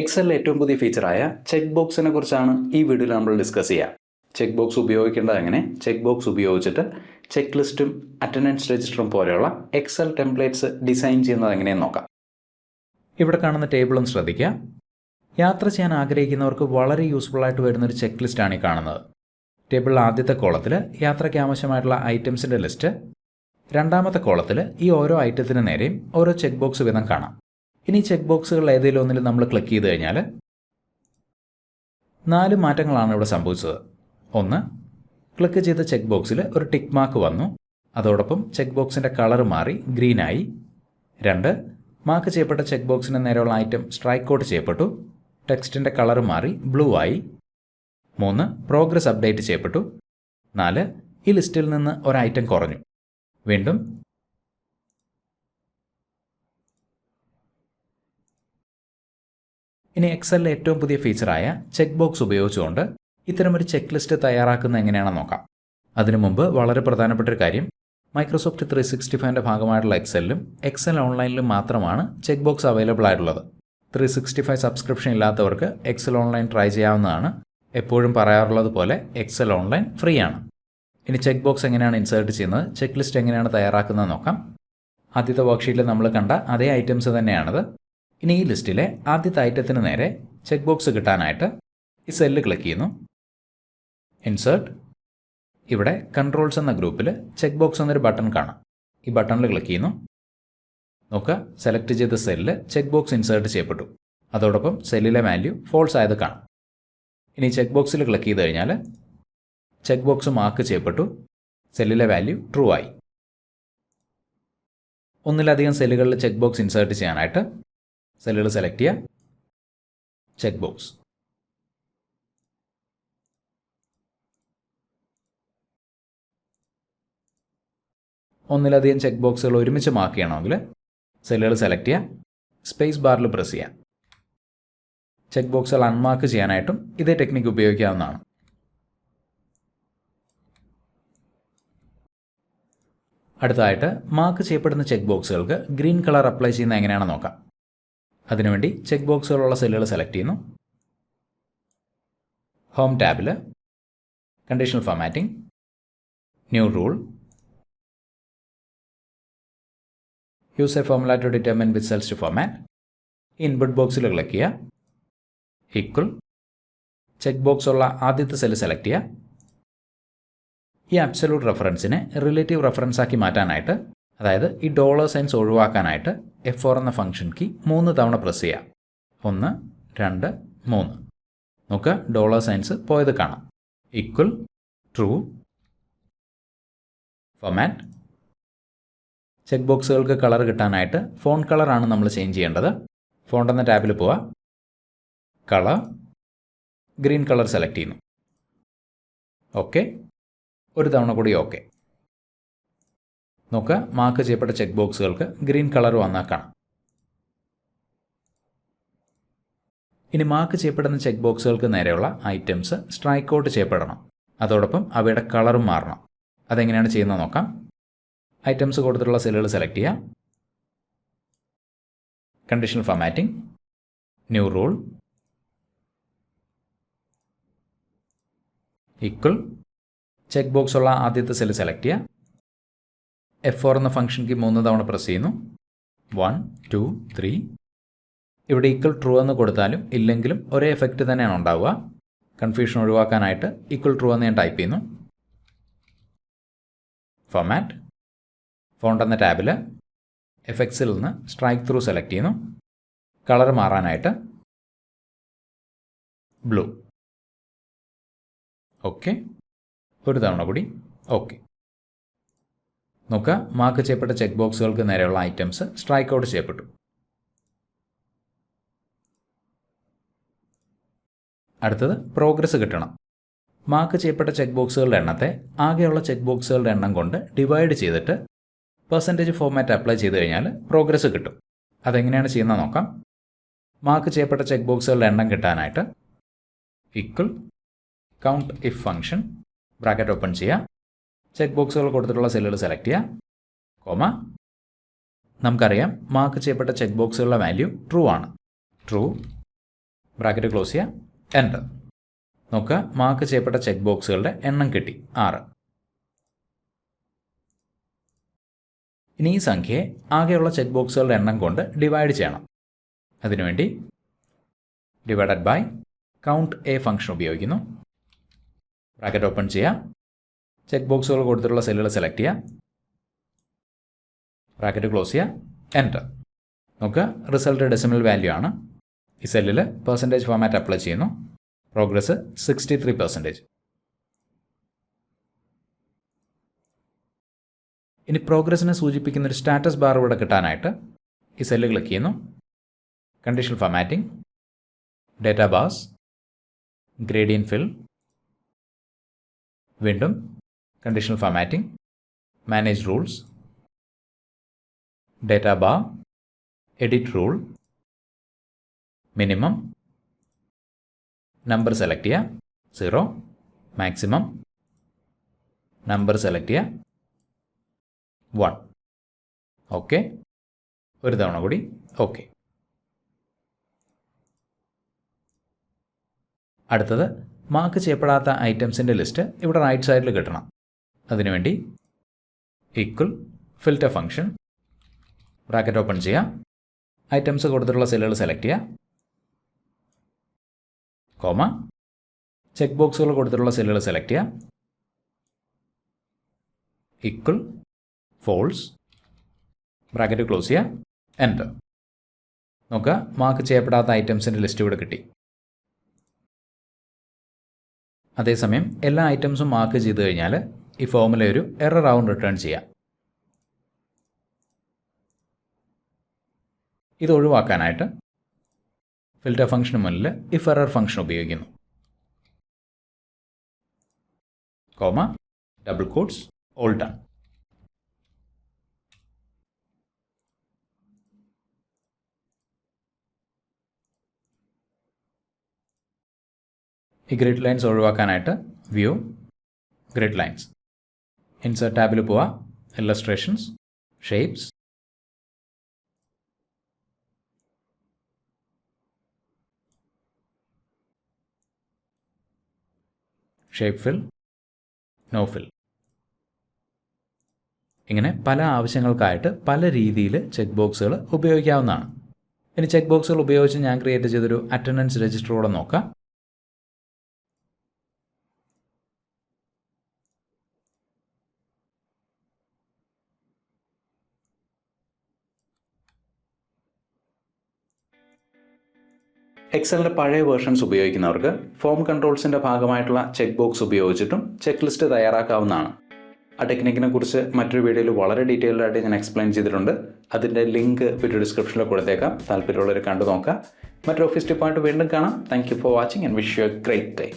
എക്സലിലെ ഏറ്റവും പുതിയ ഫീച്ചറായ ചെക്ക് ബോക്സിനെ കുറിച്ചാണ് ഈ വീഡിയോയിൽ നമ്മൾ ഡിസ്കസ് ചെയ്യുക ചെക്ക് ബോക്സ് ഉപയോഗിക്കേണ്ടത് എങ്ങനെ? ചെക്ക് ബോക്സ് ഉപയോഗിച്ചിട്ട് ചെക്ക് ലിസ്റ്റും അറ്റൻഡൻസ് രജിസ്റ്ററും പോലെയുള്ള എക്സൽ ടെംപ്ലേറ്റ്സ് ഡിസൈൻ ചെയ്യുന്നത് എങ്ങനെയെന്ന് നോക്കാം. ഇവിടെ കാണുന്ന ടേബിളും ശ്രദ്ധിക്കുക യാത്ര ചെയ്യാൻ ആഗ്രഹിക്കുന്നവർക്ക് വളരെ യൂസ്ഫുൾ ആയിട്ട് വരുന്ന ഒരു ചെക്ക് ലിസ്റ്റാണ് ഈ കാണുന്നത്. ടേബിളിൽ ആദ്യത്തെ കോളത്തിൽ യാത്രയ്ക്ക് ആവശ്യമായിട്ടുള്ള ഐറ്റംസിന്റെ ലിസ്റ്റ് രണ്ടാമത്തെ കോളത്തിൽ ഈ ഓരോ ഐറ്റത്തിന് നേരെയും ഓരോ ചെക്ക് ബോക്സ് വീതം കാണാം. ഇനി ചെക്ക് ബോക്സുകൾ ഏതെങ്കിലും ഒന്നിൽ നമ്മൾ ക്ലിക്ക് ചെയ്ത് കഴിഞ്ഞാൽ നാല് മാറ്റങ്ങളാണ് ഇവിടെ സംഭവിച്ചത്. ഒന്ന് ക്ലിക്ക് ചെയ്ത ചെക്ക് ബോക്സിൽ ഒരു ടിക്ക് മാർക്ക് വന്നു. അതോടൊപ്പം ചെക്ക് ബോക്സിന്റെ കളർ മാറി ഗ്രീനായി രണ്ട് മാർക്ക് ചെയ്യപ്പെട്ട ചെക്ക് ബോക്സിന് നേരെയുള്ള ഐറ്റം സ്ട്രൈക്ക് ഔട്ട് ചെയ്യപ്പെട്ടു. ടെക്സ്റ്റിന്റെ കളർ മാറി ബ്ലൂ ആയി. മൂന്ന് പ്രോഗ്രസ് അപ്ഡേറ്റ് ചെയ്യപ്പെട്ടു. നാല് ഈ ലിസ്റ്റിൽ നിന്ന് ഒരു ഐറ്റം കുറഞ്ഞു. വീണ്ടും ഇനി എക്സലിലെ ഏറ്റവും പുതിയ ഫീച്ചറായ ചെക്ക് ബോക്സ് ഉപയോഗിച്ചുകൊണ്ട് ഇത്തരമൊരു ചെക്ക് ലിസ്റ്റ് തയ്യാറാക്കുന്ന എങ്ങനെയാണെന്ന് നോക്കാം. അതിനു മുമ്പ് വളരെ പ്രധാനപ്പെട്ട ഒരു കാര്യം മൈക്രോസോഫ്റ്റ് ത്രീ സിക്സ്റ്റി ഫൈവിന്റെ ഭാഗമായിട്ടുള്ള എക്സലിലും എക്സൽ ഓൺലൈനിലും മാത്രമാണ് ചെക്ക് ബോക്സ് അവൈലബിൾ ആയിട്ടുള്ളത്. ത്രീ സിക്സ്റ്റി ഫൈവ് സബ്സ്ക്രിപ്ഷൻ ഇല്ലാത്തവർക്ക് എക്സൽ ഓൺലൈൻ ട്രൈ ചെയ്യാവുന്നതാണ്. എപ്പോഴും പറയാറുള്ളത് പോലെ എക്സൽ ഓൺലൈൻ ഫ്രീ ആണ്. ഇനി ചെക്ക് ബോക്സ് എങ്ങനെയാണ് ഇൻസേർട്ട് ചെയ്യുന്നത് ചെക്ക് ലിസ്റ്റ് എങ്ങനെയാണ് തയ്യാറാക്കുന്നത് നോക്കാം. ആദ്യത്തെ വർക്ക്ഷീറ്റിൽ നമ്മൾ കണ്ട അതേ ഐറ്റംസ് തന്നെയാണത്. ഇനി ഈ ലിസ്റ്റിലെ ആദ്യത്തെ ഐറ്റത്തിന് നേരെ ചെക്ക് ബോക്സ് കിട്ടാനായിട്ട് ഈ സെല്ല് ക്ലിക്ക് ചെയ്യുന്നു. ഇൻസേർട്ട് ഇവിടെ കൺട്രോൾസ് എന്ന ഗ്രൂപ്പിൽ ചെക്ക് ബോക്സ് എന്നൊരു ബട്ടൺ കാണാം. ഈ ബട്ടണിൽ ക്ലിക്ക് ചെയ്യുന്നു. നോക്കുക സെലക്ട് ചെയ്ത സെല്ല് ചെക്ക് ബോക്സ് ഇൻസേർട്ട് ചെയ്യപ്പെട്ടു. അതോടൊപ്പം സെല്ലിലെ വാല്യൂ ഫോൾസ് ആയത് കാണാം. ഇനി ചെക്ക് ബോക്സിൽ ക്ലിക്ക് ചെയ്ത് കഴിഞ്ഞാൽ ചെക്ക് ബോക്സ് മാർക്ക് ചെയ്യപ്പെട്ടു. സെല്ലിലെ വാല്യൂ ട്രൂ ആയി. ഒന്നിലധികം സെല്ലുകളിൽ ചെക്ക് ബോക്സ് ഇൻസേർട്ട് ചെയ്യാനായിട്ട് സെല്ലുകൾ സെലക്ട് ചെയ്യുക. ചെക്ക് ബോക്സ് ഒന്നിലധികം ചെക്ക് ബോക്സുകൾ ഒരുമിച്ച് മാർക്ക് ചെയ്യണമെങ്കിൽ സെല്ലുകൾ സെലക്ട് ചെയ്യുക. സ്പേസ് ബാറിൽ പ്രസ് ചെയ്യാം ചെക്ക് ബോക്സുകൾ അൺമാർക്ക് ചെയ്യാനായിട്ടും ഇതേ ടെക്നിക്ക് ഉപയോഗിക്കാവുന്നതാണ്. അടുത്തതായിട്ട് മാർക്ക് ചെയ്യപ്പെടുന്ന ചെക്ക് ബോക്സുകൾക്ക് ഗ്രീൻ കളർ അപ്ലൈ ചെയ്യുന്നത് എങ്ങനെയാണെന്ന് നോക്കാം. അതിനുവേണ്ടി ചെക്ക് ബോക്സുകളുള്ള സെല്ലുകൾ സെലക്ട് ചെയ്യുന്നു. ഹോം ടാബിൽ conditional formatting new rule use a formula to determine with cells to format input ബോക്സിൽ ക്ലിക്ക് ചെയ്യുക ഈക്വൽ ചെക്ക് ബോക്സ് ഉള്ള ആദ്യത്തെ സെല്ല് സെലക്ട് ചെയ്യുക. ഈ അബ്സലൂട്ട് റെഫറൻസിനെ റിലേറ്റീവ് റെഫറൻസ് ആക്കി മാറ്റാനായിട്ട് അതായത് ഈ ഡോളർ സൈൻസ് ഒഴിവാക്കാനായിട്ട് എഫ് ഫോർ എന്ന ഫംഗ്ഷൻ കീ മൂന്ന് തവണ പ്രസ് ചെയ്യാം. ഒന്ന് രണ്ട് മൂന്ന്. നോക്കുക ഡോളർ സയൻസ് പോയത് കാണാം. ഈക്വൽ ട്രൂ ഫൊമാറ്റ് ചെക്ക് ബോക്സുകൾക്ക് കളർ കിട്ടാനായിട്ട് ഫോൺ കളറാണ് നമ്മൾ ചേഞ്ച് ചെയ്യേണ്ടത്. ഫോണ്ട് എന്ന ടാബിൽ പോവാം. കളർ ഗ്രീൻ കളർ സെലക്ട് ചെയ്യുന്നു. ഓക്കെ ഒരു തവണ കൂടി ഓക്കെ നോക്കുക മാർക്ക് ചെയ്യപ്പെട്ട ചെക്ക് ബോക്സുകൾക്ക് ഗ്രീൻ കളർ വന്നാൽ കാണാം. ഇനി മാർക്ക് ചെയ്യപ്പെടുന്ന ചെക്ക് ബോക്സുകൾക്ക് നേരെയുള്ള ഐറ്റംസ് സ്ട്രൈക്ക് ഔട്ട് ചെയ്യപ്പെടണം. അതോടൊപ്പം അവയുടെ കളറും മാറണം. അതെങ്ങനെയാണ് ചെയ്യുന്നത് നോക്കാം. ഐറ്റംസ് കൊടുത്തിട്ടുള്ള സെല്ലുകൾ സെലക്ട് ചെയ്യാം. Conditional formatting new rule equal check box ഉള്ള ആദ്യത്തെ സെല്ല് സെലക്ട് ചെയ്യുക. എഫ് ഫോർ എന്ന ഫംഗ്ഷൻ കീ മൂന്ന് തവണ പ്രസ് ചെയ്യുന്നു. വൺ ടു ത്രീ ഇവിടെ ഈക്വൽ ട്രൂ എന്ന് കൊടുത്താലും ഇല്ലെങ്കിലും ഒരേ എഫക്റ്റ് തന്നെയാണ് ഉണ്ടാവുക. കൺഫ്യൂഷൻ ഒഴിവാക്കാനായിട്ട് ഈക്വൽ ട്രൂ എന്ന് ഞാൻ ടൈപ്പ് ചെയ്യുന്നു. ഫോമാറ്റ് ഫോണ്ട് എന്ന ടാബിൽ എഫക്ട്സിൽ നിന്ന് സ്ട്രൈക്ക് ത്രൂ സെലക്ട് ചെയ്യുന്നു. കളർ മാറാനായിട്ട്. ബ്ലൂ ഓക്കെ ഒരു തവണ കൂടി. ഓക്കെ നോക്കുക. മാർക്ക് ചെയ്യപ്പെട്ട ചെക്ക് ബോക്സുകൾക്ക് നേരെയുള്ള ഐറ്റംസ് സ്ട്രൈക്ക് ഔട്ട് ചെയ്യപ്പെട്ടു. അടുത്തത് പ്രോഗ്രസ് കിട്ടണം. മാർക്ക് ചെയ്യപ്പെട്ട ചെക്ക് ബോക്സുകളുടെ എണ്ണത്തെ ആകെയുള്ള ചെക്ക് ബോക്സുകളുടെ എണ്ണം കൊണ്ട് ഡിവൈഡ് ചെയ്തിട്ട് പെർസെന്റേജ് ഫോർമാറ്റ് അപ്ലൈ ചെയ്ത് കഴിഞ്ഞാൽ പ്രോഗ്രസ് കിട്ടും. അതെങ്ങനെയാണ് ചെയ്യുന്നത് നോക്കാം. മാർക്ക് ചെയ്യപ്പെട്ട ചെക്ക് ബോക്സുകളുടെ എണ്ണം കിട്ടാനായിട്ട് equal count if function bracket open ചെയ്യുക. ചെക്ക് ബോക്സുകൾ കൊടുത്തിട്ടുള്ള സെല്ലുകൾ സെലക്ട് ചെയ്യുക കോമ. നമുക്കറിയാം മാർക്ക് ചെയ്യപ്പെട്ട ചെക്ക് ബോക്സുകളുടെ വാല്യൂ ട്രൂ ആണ്. ട്രൂ ബ്രാക്കറ്റ് ക്ലോസ് ചെയ്യുക എന്റർ നോക്കുക മാർക്ക് ചെയ്യപ്പെട്ട ചെക്ക് ബോക്സുകളുടെ എണ്ണം കിട്ടി. ആറ്. ഇനി ഈ സംഖ്യയെ ആകെയുള്ള ചെക്ക് ബോക്സുകളുടെ എണ്ണം കൊണ്ട് ഡിവൈഡ് ചെയ്യണം. അതിനുവേണ്ടി divided by count a function ഉപയോഗിക്കുന്നു. ബ്രാക്കറ്റ് ഓപ്പൺ ചെയ്യുക ചെക്ക് ബോക്സുകൾ കൊടുത്തിട്ടുള്ള സെല്ലുകൾ സെലക്ട് ചെയ്യുക ബ്രാക്കറ്റ് ക്ലോസ് ചെയ്യുക എന്റർ നമുക്ക് റിസൾട്ട് ഡെസിമൽ വാല്യൂ ആണ്. ഈ സെല്ലിൽ പെർസെന്റേജ് ഫോമാറ്റ് അപ്ലൈ ചെയ്യുന്നു. പ്രോഗ്രസ് സിക്സ്റ്റി ത്രീ പെർസെന്റേജ് ഇനി പ്രോഗ്രസ്സിനെ സൂചിപ്പിക്കുന്ന ഒരു സ്റ്റാറ്റസ് ബാർ ഇവിടെ കിട്ടാനായിട്ട് ഈ സെല്ല് ക്ലിക്ക് ചെയ്യുന്നു. Conditional formatting data bars gradient fill വീണ്ടും conditional formatting, manage rules, data bar, edit rule, minimum, number select ചെയ്യുക സീറോ മാക്സിമം നമ്പർ സെലക്ട് ചെയ്യുക വൺ ഓക്കെ ഒരു തവണ കൂടി ഓക്കെ അടുത്തത് മാർക്ക് ചെയ്യപ്പെടാത്ത ഐറ്റംസിന്റെ ലിസ്റ്റ് ഇവിടെ റൈറ്റ് സൈഡിൽ കിട്ടണം. അതിനുവേണ്ടി equal filter function bracket open ചെയ്യുക ഐറ്റംസ് കൊടുത്തിട്ടുള്ള സെല്ലുകൾ സെലക്ട് ചെയ്യുക കോമ ചെക്ക് ബോക്സുകൾ കൊടുത്തിട്ടുള്ള സെല്ലുകൾ സെലക്ട് ചെയ്യുക ഈക്വൽ ഫോൾസ് ബ്രാക്കറ്റ് ക്ലോസ് ചെയ്യുക എന്റർ നോക്കുക മാർക്ക് ചെയ്യപ്പെടാത്ത ഐറ്റംസിന്റെ ലിസ്റ്റ് ഇവിടെ കിട്ടി. അതേസമയം എല്ലാ ഐറ്റംസും മാർക്ക് ചെയ്ത് കഴിഞ്ഞാൽ ഈ ഫോമിലെ ഒരു എറർ ആവും റിട്ടേൺ ചെയ്യാം. ഇത് ഒഴിവാക്കാനായിട്ട് ഫിൽറ്റർ ഫംഗ്ഷന് മുന്നിൽ ഇഫ് എറർ ഫംഗ്ഷൻ ഉപയോഗിക്കുന്നു. Comma double quotes all done ഈ ഗ്രിഡ് ലൈൻസ് ഒഴിവാക്കാനായിട്ട് വ്യൂ ഗ്രിഡ് ലൈൻസ് ഇൻസേർട്ട് ടാബിൽ പോവാ. Illustrations shapes shape fill no fill ഇങ്ങനെ പല ആവശ്യങ്ങൾക്കായിട്ട് പല രീതിയിൽ ചെക്ക് ബോക്സുകൾ ഉപയോഗിക്കാവുന്നതാണ്. ഇനി ചെക്ക് ബോക്സുകൾ ഉപയോഗിച്ച് ഞാൻ ക്രിയേറ്റ് ചെയ്തൊരു അറ്റൻഡൻസ് രജിസ്റ്ററോടെ നോക്കാം. എക്സലിന്റെ പഴയ വേർഷൻസ് ഉപയോഗിക്കുന്നവർക്ക് ഫോം കൺട്രോൾസിന്റെ ഭാഗമായിട്ടുള്ള ചെക്ക് ബോക്സ് ഉപയോഗിച്ചിട്ടും ചെക്ക് ലിസ്റ്റ് തയ്യാറാക്കാവുന്നതാണ്. ആ ടെക്നിക്കിനെ കുറിച്ച് മറ്റൊരു വീഡിയോയിൽ വളരെ ഡീറ്റെയിൽഡ് ആയിട്ട് ഞാൻ എക്സ്പ്ലെയിൻ ചെയ്തിട്ടുണ്ട്. അതിന്റെ ലിങ്ക് വീഡിയോ ഡിസ്ക്രിപ്ഷനിൽ കൊടുത്തേക്കാം. താല്പര്യമുള്ളവർ കണ്ടു നോക്കാം. മറ്റൊരു ഓഫീസ് ടിപ്പായിട്ട് വീണ്ടും കാണാം. Thank you for watching and wish you a great day